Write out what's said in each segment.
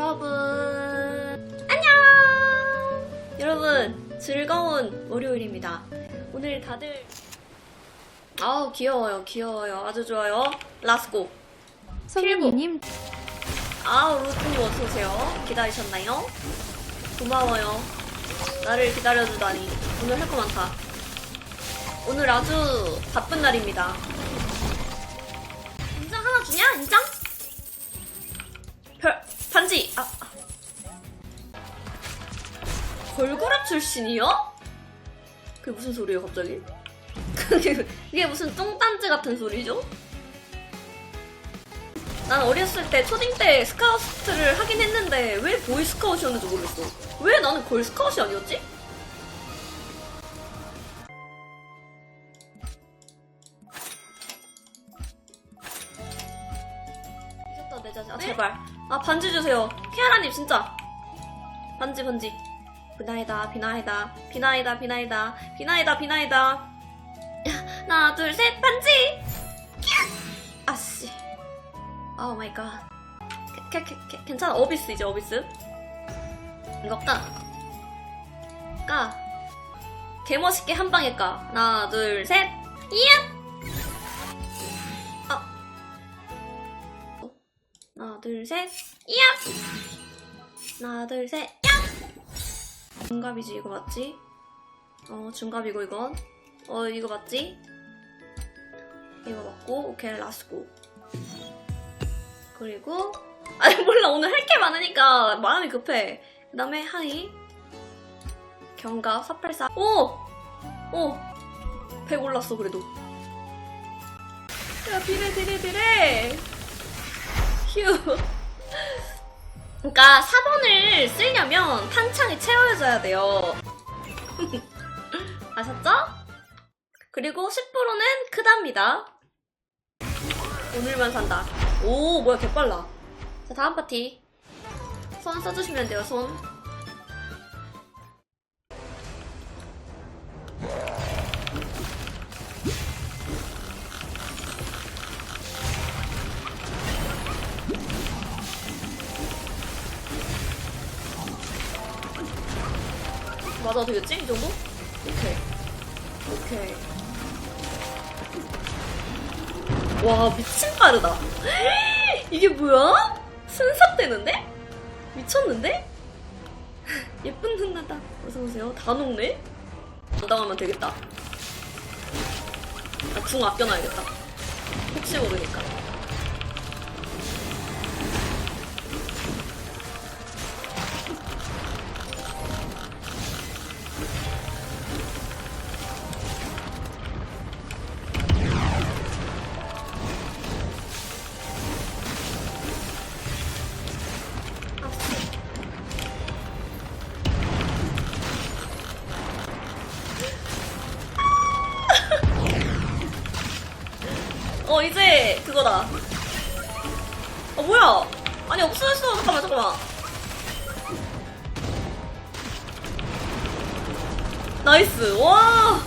여러분. 안녕! 여러분 즐거운 월요일입니다. 오늘 다들 아우 귀여워요 귀여워요. 아주 좋아요. 라스고 성윤이님. 아우 루트님 어서오세요. 기다리셨나요? 고마워요. 나를 기다려주다니. 오늘 할 거 많다. 오늘 아주 바쁜 날입니다. 인장 하나 주냐? 인장? 별 반지 아, 아. 걸그룹 출신이요? 그게 무슨 소리예요 갑자기? 그게, 무슨 똥단지 같은 소리죠? 난 어렸을 때 초딩 때 스카우트를 하긴 했는데 왜 보이 스카웃이었는지 모르겠어. 왜 나는 걸 스카웃이 아니었지? 제발. 아 반지 주세요. 케아라님 진짜. 반지 반지. 비나이다 비나이다 비나이다 비나이다 비나이다 비나이다. 하나 둘 셋 반지. 아씨. 오 마이 갓. 괜찮아. 어비스 이제 어비스. 이거 까. 까. 개멋있게 한 방에 까. 하나, 둘, 셋. 이야! 둘, 셋. 이야! 하나, 둘, 셋. 야! 중갑이지, 이거 맞지? 어, 중갑이고, 이건. 어, 이거 맞지? 이거 맞고, 오케이, 라스고. 그리고 아니 몰라 오늘 할 게 많으니까 마음이 급해 그 다음에 하이 경갑 484 오! 오! 100 올랐어 그래도 야 비례 비례 비례 휴 그러니까 4번을 쓰려면 탄창이 채워져야 돼요 아셨죠? 그리고 10%는 크답니다 오늘만 산다. 오, 뭐야, 개빨라. 자, 다음 파티. 손 써주시면 돼요, 손. 맞아, 되겠지? 이 정도? 오케이. 오케이. 와 미친 빠르다 이게 뭐야? 순삭되는데? 미쳤는데? 예쁜 누나다 어서오세요 다 녹네? 안 당하면 되겠다 아, 궁 아껴놔야겠다 혹시 모르니까 그거다. 어 뭐야? 아니 없어졌어. 잠깐만 잠깐만. 나이스. 와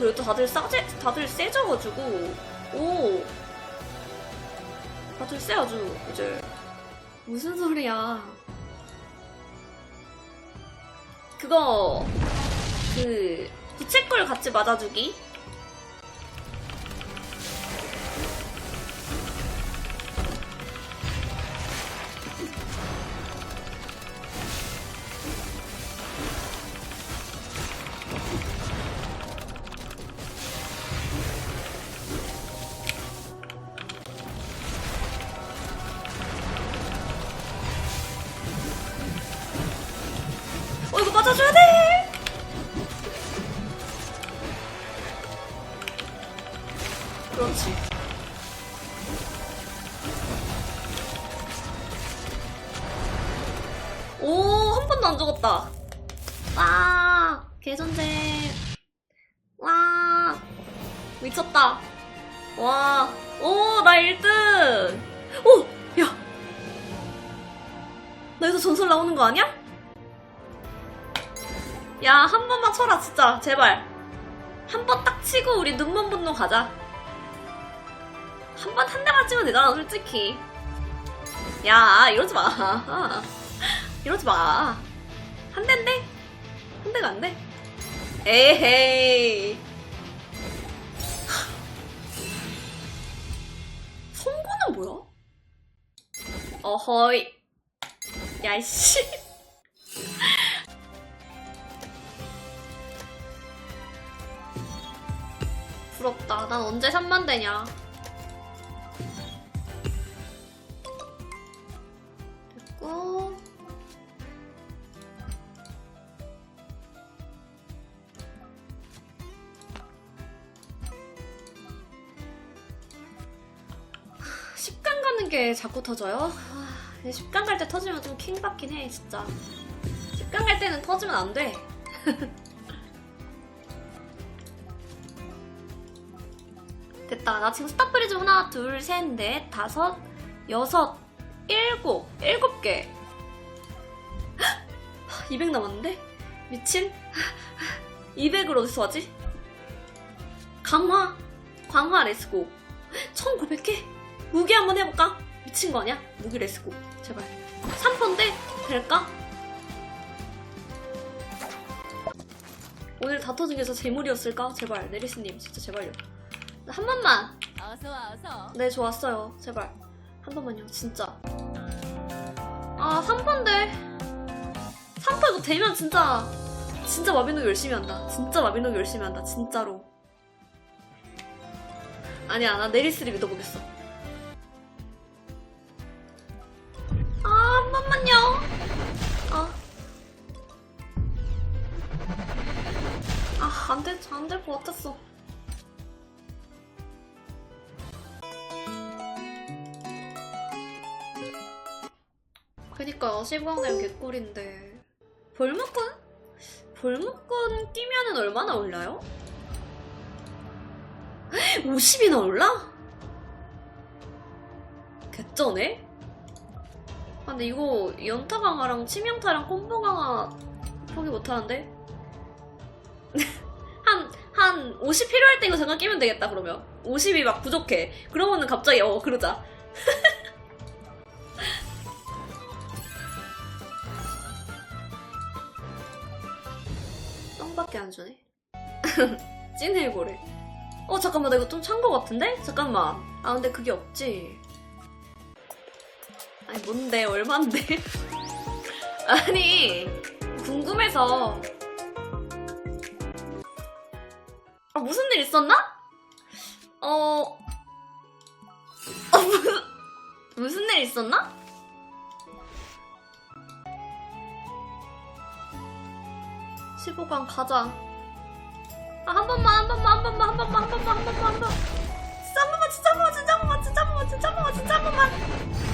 빠른데 그래도 다들 싸제 다들 세져가지고 오. 다들 세 아주 이제. 무슨 소리야? 그거 그 부채꼴 같이 맞아주기 그렇지. 오, 한 번도 안 죽었다. 와, 개선제. 와, 미쳤다. 와, 오, 나 1등. 오, 야. 나 여기서 전설 나오는 거 아니야? 야, 한 번만 쳐라, 진짜. 제발. 한 번 딱 치고 우리 눈먼 분노 가자. 한 번 한 대만 치면 되잖아, 솔직히. 야, 이러지 마. 이러지 마. 한 대인데? 한 대가 안 돼? 에헤이. 선고는 뭐야? 어허이. 야, 이씨. 부럽다. 난 언제 3만 되냐. 가는 게 자꾸 터져요? 아, 십강 갈 때 터지면 좀 킹받긴 해, 진짜. 십강 갈 때는 터지면 안 돼. 됐다. 나 지금 스타프리즈 하나, 둘, 셋, 넷, 다섯, 여섯, 일곱, 일곱 개. 200 남았는데? 미친? 200을 어디서 하지? 강화! 강화 레스고. 1900개? 무기 한번 해볼까? 미친 거 아니야? 무기 레스고. 제발. 3번데? 될까? 오늘 다 터진 게저 재물이었을까? 제발. 네리스님, 진짜 제발요. 한 번만! 어서 와 어서. 네, 좋았어요. 제발. 한 번만요, 진짜. 아, 3번데. 3번 이거 되면 진짜, 진짜 마비노기 열심히 한다. 진짜 마비노기 열심히 한다. 진짜로. 아니야, 나 네리스를 믿어보겠어. 그니까 시부왕되면 개꿀인데 볼목꾼? 볼목꾼 뛰면은 얼마나 올라요? 50이나 올라? 개쩌네? 아, 근데 이거 연타 강화랑 치명타랑 콤보 강화 포기 못하는데? 한, 한 50 필요할 때 이거 잠깐 끼면 되겠다 그러면 50이 막 부족해 그러면은 갑자기 어 그러자 안 주네. 찐해고래. 어 잠깐만 나 이거 좀 찬 거 같은데? 잠깐만. 아 근데 그게 없지. 아니 뭔데 얼만데? 아니 궁금해서. 아 무슨 일 있었나? 어. 어 무슨 무슨 일 있었나? 시5강 가자. 아, 한 번만, 한 번만, 한 번만, 한 번만, 한 번만, 한 번만, 한 번만. 진짜 한 번만, 진짜 한 번만, 진짜 한 번만, 진짜 한 번만, 진짜 한 번만, 진짜 한 번만.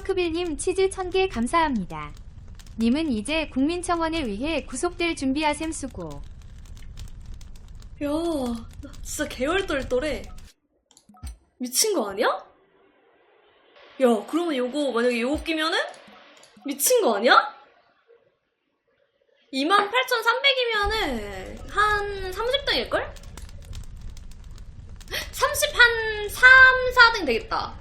파크빌님 치즈 1000개 감사합니다. 님은 이제 국민청원을 위해 구속될 준비하셈 수고. 야, 나 진짜 개월떨떨해. 미친 거 아니야? 야, 그러면 요거, 만약에 요거 끼면은? 미친 거 아니야? 28,300이면은, 한 30등일걸? 30, 한 3, 4등 되겠다.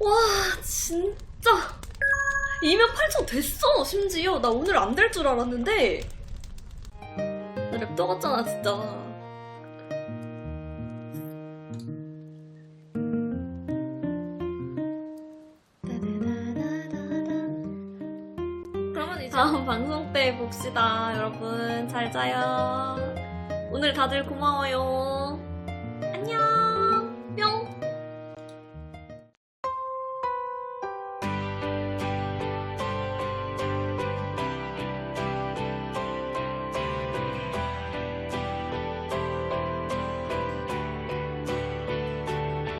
와, 진짜. 28,000 됐어, 심지어. 나 오늘 안 될 줄 알았는데. 나 랩터 같잖아 진짜 그러면 이제 다음 방송 때 봅시다, 여러분. 잘 자요. 오늘 다들 고마워요.